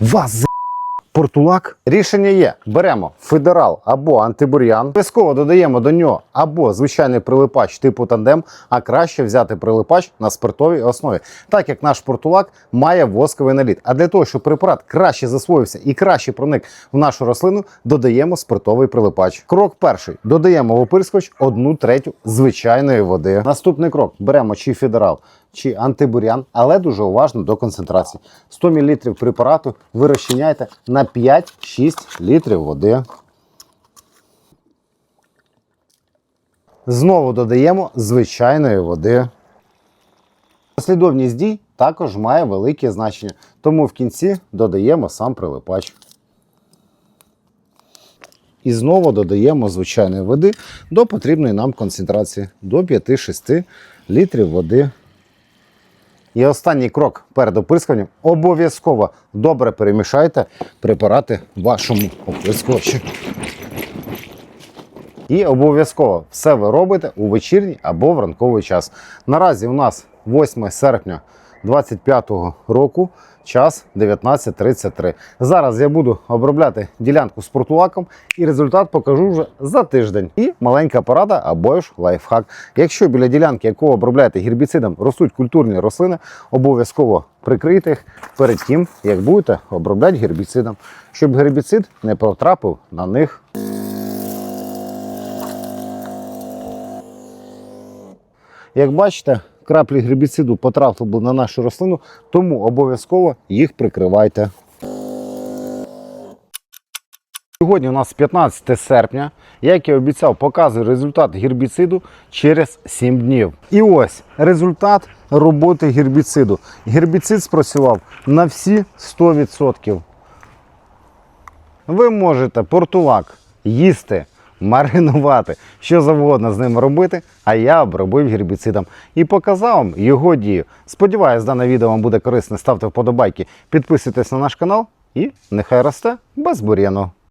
Вас з... Портулак? Рішення є. Беремо федерал або антибур'ян. Обов'язково додаємо до нього або звичайний прилипач типу тандем, а краще взяти прилипач на спиртовій основі, так як наш портулак має восковий наліт. А для того, щоб препарат краще засвоївся і краще проник в нашу рослину, додаємо спиртовий прилипач. Крок перший: додаємо в опирскувач одну третю звичайної води. Наступний крок: беремо чи федерал, чи антибурян, але дуже уважно до концентрації. 100 мл препарату ви розчиняєте на 5-6 літрів води. Знову додаємо звичайної води. Послідовність дій також має велике значення, тому в кінці додаємо сам прилипач. І знову додаємо звичайної води до потрібної нам концентрації до 5-6 літрів води. І останній крок перед оприскуванням обов'язково добре перемішайте препарати вашому оприскувачу. І обов'язково все ви робите у вечірній або в ранковий час. Наразі у нас 8 серпня 2025 року, час 19.33. Зараз я буду обробляти ділянку з портулаком і результат покажу вже за тиждень. І маленька порада або ж лайфхак. Якщо біля ділянки, яку обробляєте гербіцидом, ростуть культурні рослини, обов'язково прикрийте їх перед тим, як будете обробляти гербіцидом, щоб гербіцид не потрапив на них. Як бачите, краплі гербіциду потрапили на нашу рослину, тому обов'язково їх прикривайте. Сьогодні у нас 15 серпня. Як і обіцяв, показую результат гербіциду через 7 днів. І ось результат роботи гербіциду. Гербіцид спрацював на всі 100%. Ви можете портулак їсти, маринувати, що завгодно з ним робити, а я обробив гербіцидом і показав вам його дію. Сподіваюсь, дане відео вам буде корисне. Ставте вподобайки, підписуйтесь на наш канал і нехай росте без бур'яну.